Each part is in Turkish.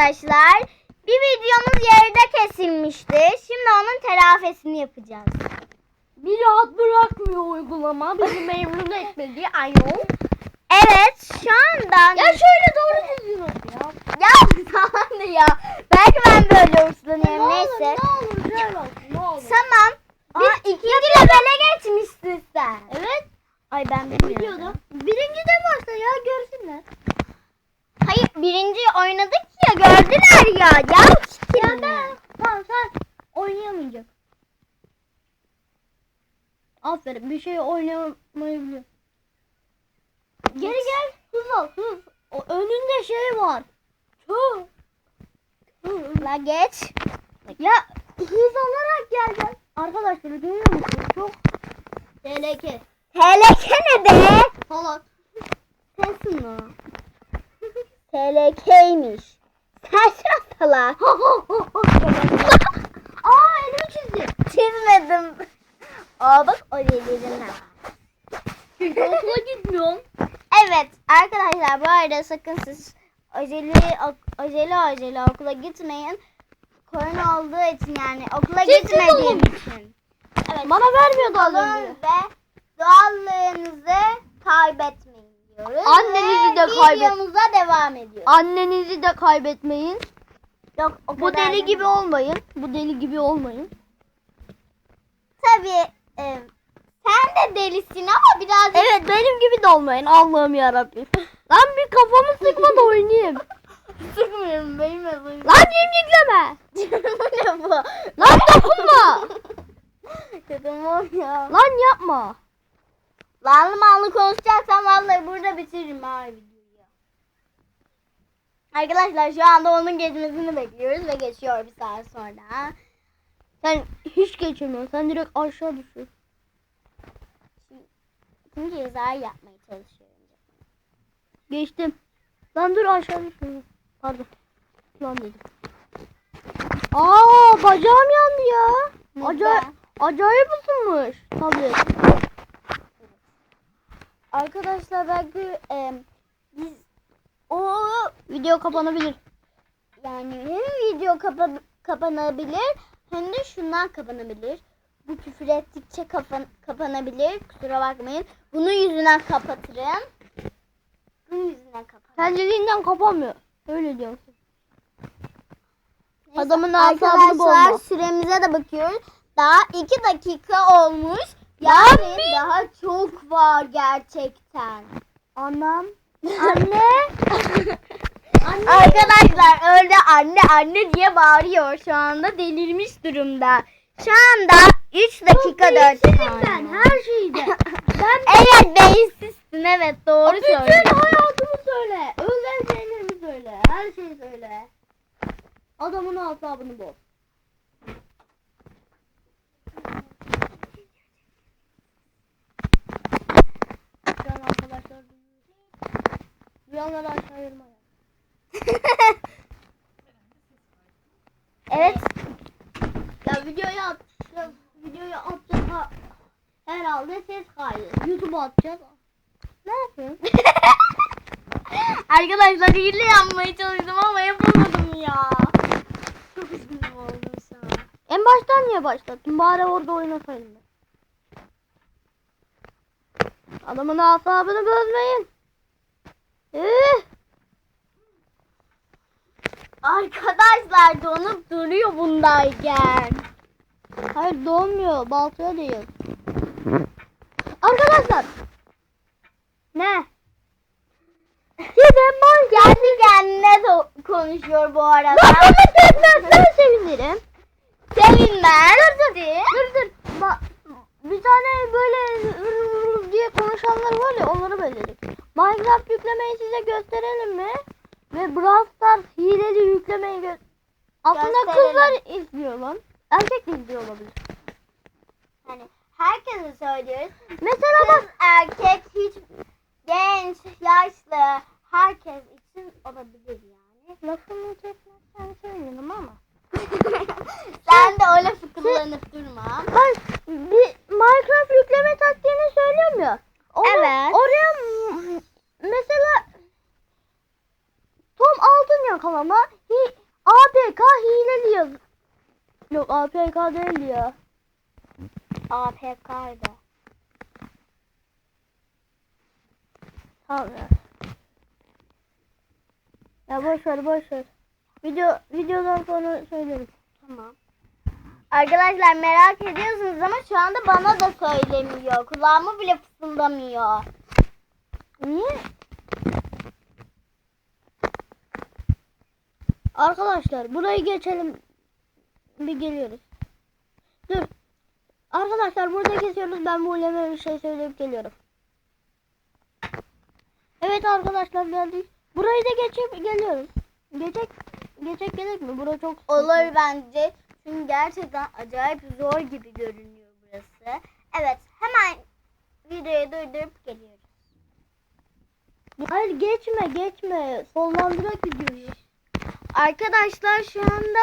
arkadaşlar. Bir videomuz yarıda kesilmişti. Şimdi onun telafisini yapacağız. Bir rahat bırakmıyor uygulama. Bizi memnun etmedi. Ayol. Evet şu anda... Ya şöyle doğru düzgün ol ya. Ya tamam ya. Belki ben böyle uçlanıyorum Ne neyse. olur ne olur olsun ne olur. Tamam. Aa, ikinci levele geçmişsin sen. Evet. Ay ben. Biliyordum. Birinci de başla ya görsünler. Hayır birinci oynadık ya gördüler ya. Ya Ya ben tamam sen oynayamayacak. Aferin bir şey oynamayı biliyor. Geri gel hız al hız. O önünde şey var. Çok. La geç. Ya hız alarak gel gel. Arkadaşlar görüyor musunuz? Çok tehlike. Teleke ne be? Salak. Sensin la. Telekeymiş. Sen salak. Aa elimi çizdi. Çizmedim. Aa bak o delirine. Çünkü okula gitmiyorum. Evet arkadaşlar bu arada sakın siz acele acele acele okula gitmeyin. Korona olduğu için yani okula Siz gitmediğim olun. için. Evet. Bana vermiyordu az önce. ve doğallığınızı kaybetmeyin diyoruz. Annenizi Ve de kaybet- Videomuza devam ediyoruz. Annenizi de kaybetmeyin. Yok o Bu deli gibi olmayın. Bu deli gibi olmayın. Tabii e, sen de delisin ama biraz Evet benim gibi de olmayın. Allah'ım yarabbim. Lan bir kafamı sıkma da oynayayım. sıkmıyorum benim de Lan cimcikleme. bu ne bu? Lan dokunma. O ya. Lan yapma. Lanlı manlı burada bitiririm ha videoyu. Arkadaşlar şu anda onun geçmesini bekliyoruz ve geçiyor bir saat sonra. Sen hiç geçemiyorsun. Sen direkt aşağı düşüyorsun. Çünkü yazar yapmaya çalışıyorum. Geçtim. Lan dur aşağı düşüyorum. Pardon. Lan dedim. Aa bacağım yandı ya. Acayip, acayip ısınmış. Tabii. Arkadaşlar belki e, biz o Video kapanabilir. yani hem video kapa kapanabilir hem de şundan kapanabilir. Bu küfür ettikçe kapan kapanabilir. Kusura bakmayın. Bunun yüzünden kapatırım. Bunun yüzünden kapatırım. Kendiliğinden kapanmıyor. Öyle diyorsun. Neyse, Adamın asabını Arkadaşlar bozma. süremize de bakıyoruz. Daha iki dakika olmuş. Yani daha çok var gerçekten. Anam. Anne. Anne. Arkadaşlar öyle anne anne diye bağırıyor. Şu anda delirmiş durumda. Şu anda 3 dakika 4 Beynsizim ben her şeyde. Ben Evet beyinsizsin evet doğru bütün söylüyorsun. hayatımı söyle. Özel şeylerimi söyle. Her şeyi söyle. Adamın asabını boz. Şu an arkadaşlar Duyanları aşağı ayırmayın. Evet. Ya videoyu at. Ya videoyu atacağız ha. Herhalde ses kaydı. YouTube'a atacağız. Ne yapıyorsun? Arkadaşlar hile yapmaya çalıştım ama yapamadım ya. Çok üzgünüm oldum an. En baştan niye başlattın? Bari orada oynasaydın. Adamın asabını bozmayın. Arkadaşlar donup duruyor bundayken. Hayır donmuyor. Baltaya değil. Arkadaşlar. Ne? Sizin boy Kendi kendine konuşuyor bu arada. Lafımı kesmezsen sevinirim. Sevinmez. Dur dur. Dur dur. Ba- bir tane böyle diye konuşanlar var ya onları belirledik. Minecraft yüklemeyi size gösterelim mi? Ve Brawl Stars hileli yüklemeyi gö Aslında Gösterelim. kızlar izliyor lan. Erkek de izliyor olabilir. Hani herkese söylüyoruz. Mesela Kız, bak erkek, hiç genç, yaşlı herkes için olabilir yani. lafımı kesmezsen sevinirim ama. Sen de öyle fıkırlanıp durma. Ben bir Minecraft yükleme taktiğini söylüyorum ya. Onu- Evet. Oraya m- mesela Tom altın Ön yakalama. Hi APK hileli yaz. Yok APK değil ya. APK'ydı. Tamam ya. Ya boş ver boş ver. Video videodan sonra söylerim. Tamam. Arkadaşlar merak ediyorsunuz ama şu anda bana da söylemiyor. Kulağımı bile fısıldamıyor. Niye? Arkadaşlar burayı geçelim. Bir geliyoruz. Dur. Arkadaşlar burada kesiyoruz. Ben bu uleme bir şey söyleyip geliyorum. Evet arkadaşlar geldik. Burayı da geçip geliyoruz. Geçek geçek gerek mi? Bura çok sıkıntı. Olur bence. Çünkü gerçekten acayip zor gibi görünüyor burası. Evet hemen videoyu durdurup geliyoruz. Hayır geçme geçme. Sollandırak gidiyoruz. Arkadaşlar şu anda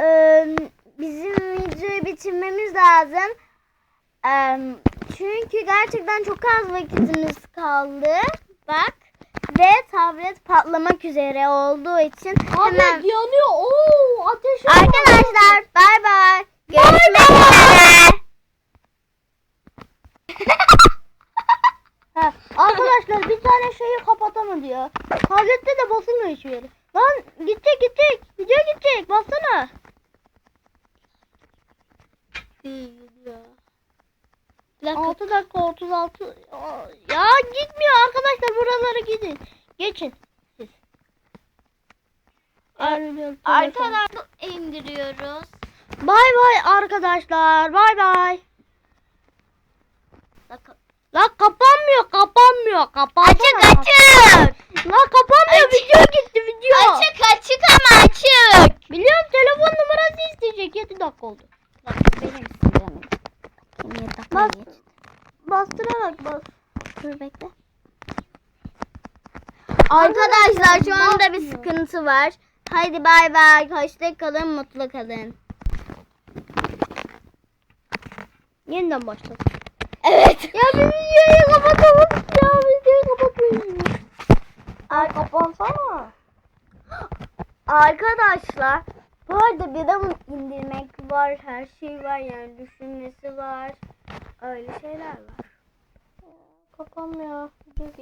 e, bizim videoyu bitirmemiz lazım. E, çünkü gerçekten çok az vakitimiz kaldı. Bak ve tablet patlamak üzere olduğu için Abi hemen yanıyor. Oo ateş. Arkadaşlar bay bay. Görüşmek üzere. Arkadaşlar bir tane şeyi kapatamadı ya. Tablette de basılmıyor hiçbir yere. Lan gidecek gidecek. Video gidecek. Bassana. Bir dakika. 6 dakika 36. Ya gitmiyor arkadaşlar buraları gidin. Geçin. Siz. Arkadaşlar indiriyoruz. Bay bay arkadaşlar. Bay bay. La kapanmıyor kapanmıyor kapansana. Açık açık. La kapanmıyor Açık. video gitti video. Açık açık ama açık. Biliyorum telefon numarası isteyecek 7 dakika oldu. Benim silahım. Kim Bas. Bastırarak bas. Dur bekle. Arkadaşlar şu anda bir sıkıntı var. Haydi bay bay. Hoşça kalın, mutlu kalın. Yeniden başlat. Evet. Ya bir videoyu kapatalım ya videoyu kapatmayın. Ay kapansana. Arkadaşlar bu arada bir de indirmek var. Her şey var yani düşünmesi var. Öyle şeyler var. Kapanmıyor.